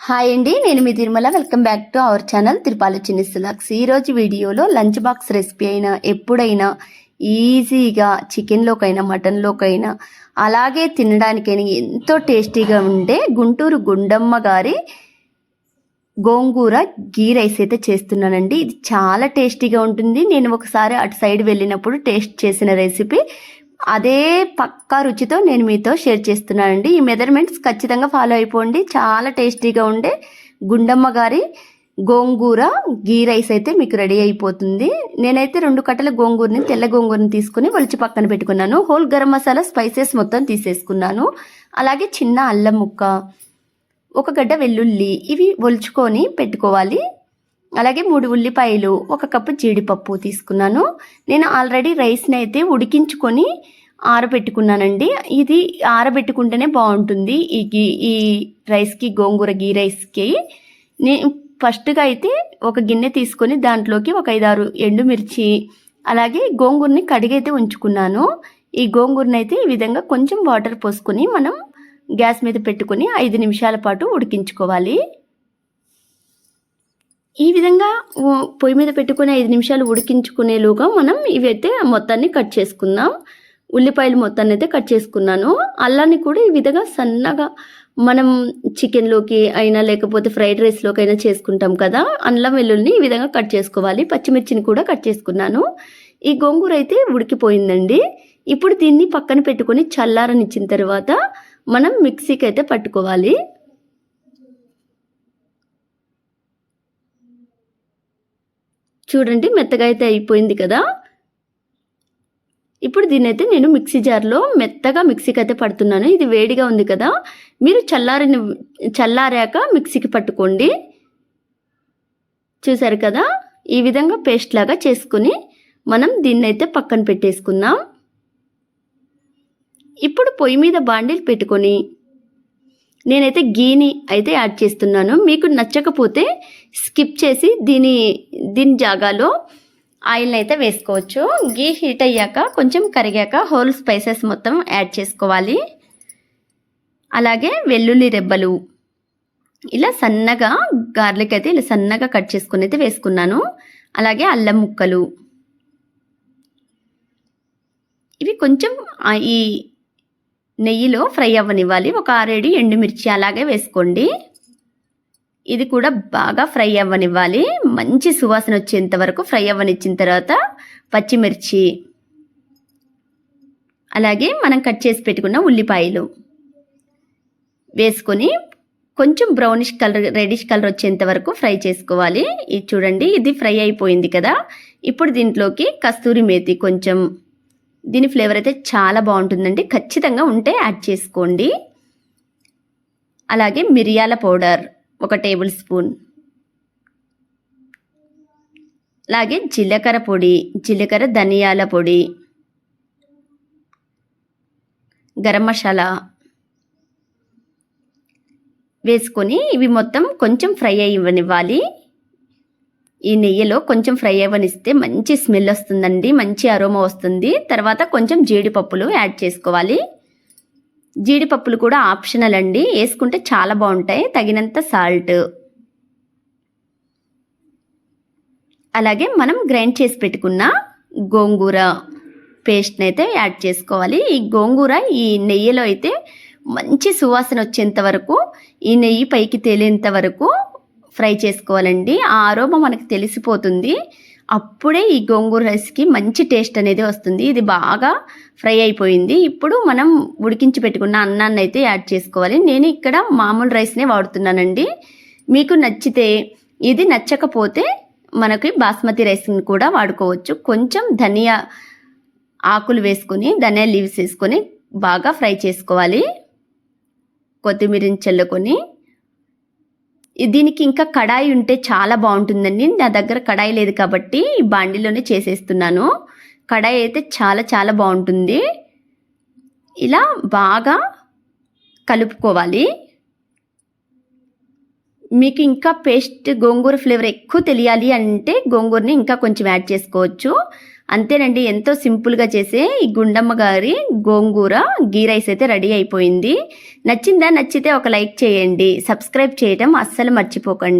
Hi అండి నేను మీ Tirumala. Welcome back to our channel Tirupala Chinni సులాక్స్ ఈరోజు వీడియోలో లంచ్ బాక్స్ రెసిపీ అయినా ఎప్పుడైనా ఈజీగా చికెన్లోకైనా మటన్లోకైనా అలాగే తినడానికైనా ఎంతో టేస్టీగా ఉండే గుంటూరు గుండమ్మ గారి గోంగూర గీ రైస్ అయితే చేస్తున్నానండి. ఇది చాలా టేస్టీగా ఉంటుంది. నేను ఒకసారి అటు సైడ్ వెళ్ళినప్పుడు టేస్ట్ చేసిన రెసిపీ అదే పక్కా రుచితో నేను మీతో షేర్ చేస్తున్నానండి. ఈ మెజర్మెంట్స్ ఖచ్చితంగా ఫాలో అయిపోండి. చాలా టేస్టీగా ఉండే గుండమ్మ గారి గోంగూర గీ రైస్ అయితే మీకు రెడీ అయిపోతుంది. నేనైతే రెండు కట్టల గోంగూరని తెల్ల గోంగూరని తీసుకుని ఒలిచి పక్కన పెట్టుకున్నాను. హోల్ గరం మసాలా స్పైసెస్ మొత్తం తీసేసుకున్నాను. అలాగే చిన్న అల్లం ముక్క ఒక గడ్డ వెల్లుల్లి ఇవి ఒలుచుకొని పెట్టుకోవాలి. అలాగే మూడు ఉల్లిపాయలు ఒక కప్పు జీడిపప్పు తీసుకున్నాను. నేను ఆల్రెడీ రైస్ని అయితే ఉడికించుకొని ఆరబెట్టుకున్నానండి. ఇది ఆరబెట్టుకుంటేనే బాగుంటుంది ఈ గీ ఈ రైస్కి గోంగూర గీ రైస్కి. నేను ఫస్ట్గా అయితే ఒక గిన్నె తీసుకొని దాంట్లోకి ఒక ఐదారు ఎండుమిర్చి అలాగే గోంగూరని కడిగైతే ఉంచుకున్నాను. ఈ గోంగూరని అయితే ఈ విధంగా కొంచెం వాటర్ పోసుకొని మనం గ్యాస్ మీద పెట్టుకొని ఐదు నిమిషాల పాటు ఉడికించుకోవాలి. ఈ విధంగా పొయ్యి మీద పెట్టుకుని ఐదు నిమిషాలు ఉడికించుకునేలోగా మనం ఇవైతే మొత్తాన్ని కట్ చేసుకుందాం. ఉల్లిపాయలు మొత్తాన్ని అయితే కట్ చేసుకున్నాను. అల్లాన్ని కూడా ఈ విధంగా సన్నగా మనం చికెన్లోకి అయినా లేకపోతే ఫ్రైడ్ రైస్లోకి అయినా చేసుకుంటాం కదా. అల్లం వెల్లుల్ని ఈ విధంగా కట్ చేసుకోవాలి. పచ్చిమిర్చిని కూడా కట్ చేసుకున్నాను. ఈ గోంగూర అయితే ఉడికిపోయిందండి. ఇప్పుడు దీన్ని పక్కన పెట్టుకొని చల్లారనిచ్చిన తర్వాత మనం మిక్సీకి అయితే పట్టుకోవాలి. చూడండి మెత్తగా అయితే అయిపోయింది కదా. ఇప్పుడు దీన్ని అయితే నేను మిక్సీ జార్లో మెత్తగా మిక్సీకి అయితే పడుతున్నాను. ఇది వేడిగా ఉంది కదా. మీరు చల్లారిని చల్లారాక మిక్సీకి పట్టుకోండి. చూసారు కదా? ఈ విధంగా పేస్ట్ లాగా చేసుకుని మనం దీన్ని అయితే పక్కన పెట్టేసుకుందాం. ఇప్పుడు పొయ్యి మీద బాండీలు పెట్టుకొని నేనైతే గీని అయితే యాడ్ చేస్తున్నాను. మీకు నచ్చకపోతే స్కిప్ చేసి దీని దీని జాగాలో ఆయిల్ని అయితే వేసుకోవచ్చు. గీ హీట్ అయ్యాక కొంచెం కరిగాక హోల్ స్పైసెస్ మొత్తం యాడ్ చేసుకోవాలి. అలాగే వెల్లుల్లి రెబ్బలు. ఇలా సన్నగా గార్లిక్ అయితే ఇలా సన్నగా కట్ చేసుకుని అయితే వేసుకున్నాను. అలాగే అల్లం ముక్కలు. ఇవి కొంచెం ఈ నెయ్యిలో ఫ్రై అవ్వనివ్వాలి. ఒక ఆరేడు ఎండుమిర్చి అలాగే వేసుకోండి. ఇది కూడా బాగా ఫ్రై అవ్వనివ్వాలి. మంచి సువాసన వచ్చేంత వరకు ఫ్రై అవ్వనిచ్చిన తర్వాత పచ్చిమిర్చి అలాగే మనం కట్ చేసి పెట్టుకున్న ఉల్లిపాయలు వేసుకొని కొంచెం బ్రౌనిష్ కలర్ రెడిష్ కలర్ వచ్చేంత వరకు ఫ్రై చేసుకోవాలి. ఇది చూడండి ఇది ఫ్రై అయిపోయింది కదా. ఇప్పుడు దీంట్లోకి కస్తూరి మేతి కొంచెం దీని ఫ్లేవర్ అయితే చాలా బాగుంటుందండి. ఖచ్చితంగా ఉంటే యాడ్ చేసుకోండి. అలాగే మిరియాల పౌడర్ ఒక టేబుల్ స్పూన్. అలాగే జీలకర్ర పొడి జీలకర్ర ధనియాల పొడి గరం మసాలా వేసుకొని ఇవి మొత్తం కొంచెం ఫ్రై అయ్యనివ్వాలి. ఈ నెయ్యిలో కొంచెం ఫ్రై అవ్వనిస్తే మంచి స్మెల్ వస్తుందండి మంచి అరోమా వస్తుంది. తర్వాత కొంచెం జీడిపప్పులు యాడ్ చేసుకోవాలి. జీడిపప్పులు కూడా ఆప్షనల్ అండి వేసుకుంటే చాలా బాగుంటాయి తగినంత సాల్ట్. అలాగే మనం గ్రైండ్ చేసి పెట్టుకున్న గోంగూర పేస్ట్ని అయితే యాడ్ చేసుకోవాలి. ఈ గోంగూర ఈ నెయ్యిలో అయితే మంచి సువాసన వచ్చేంత వరకు ఈ నెయ్యి పైకి తేలేంత వరకు ఫ్రై చేసుకోవాలండి. ఆ అరోమా మనకు తెలిసిపోతుంది. అప్పుడే ఈ గోంగూర రైస్కి మంచి టేస్ట్ అనేది వస్తుంది. ఇది బాగా ఫ్రై అయిపోయింది. ఇప్పుడు మనం ఉడికించి పెట్టుకున్న అన్నాన్ని అయితే యాడ్ చేసుకోవాలి. నేను ఇక్కడ మామూలు రైస్నే వాడుతున్నానండి. మీకు నచ్చితే ఇది నచ్చకపోతే మనకి బాస్మతి రైస్ని కూడా వాడుకోవచ్చు. కొంచెం ధనియా ఆకులు వేసుకొని ధనియా లీవ్స్ వేసుకొని బాగా ఫ్రై చేసుకోవాలి. కొత్తిమీరని చల్లుకొని దీనికి ఇంకా కడాయి ఉంటే చాలా బాగుంటుందండి. నా దగ్గర కడాయి లేదు కాబట్టి ఈ బాండిలోనే చేసేస్తున్నాను. కడాయి అయితే చాలా చాలా బాగుంటుంది. ఇలా బాగా కలుపుకోవాలి. మీకు ఇంకా పేస్ట్ గోంగూర ఫ్లేవర్ ఎక్కువ తెలియాలి అంటే గోంగూరని ఇంకా కొంచెం యాడ్ చేసుకోవచ్చు. అంతేనండి ఎంతో సింపుల్గా చేసే ఈ గుండమ్మ గారి గోంగూర గీ రైస్ అయితే రెడీ అయిపోయింది. నచ్చిందా? నచ్చితే ఒక లైక్ చేయండి. సబ్స్క్రైబ్ చేయటం అస్సలు మర్చిపోకండి.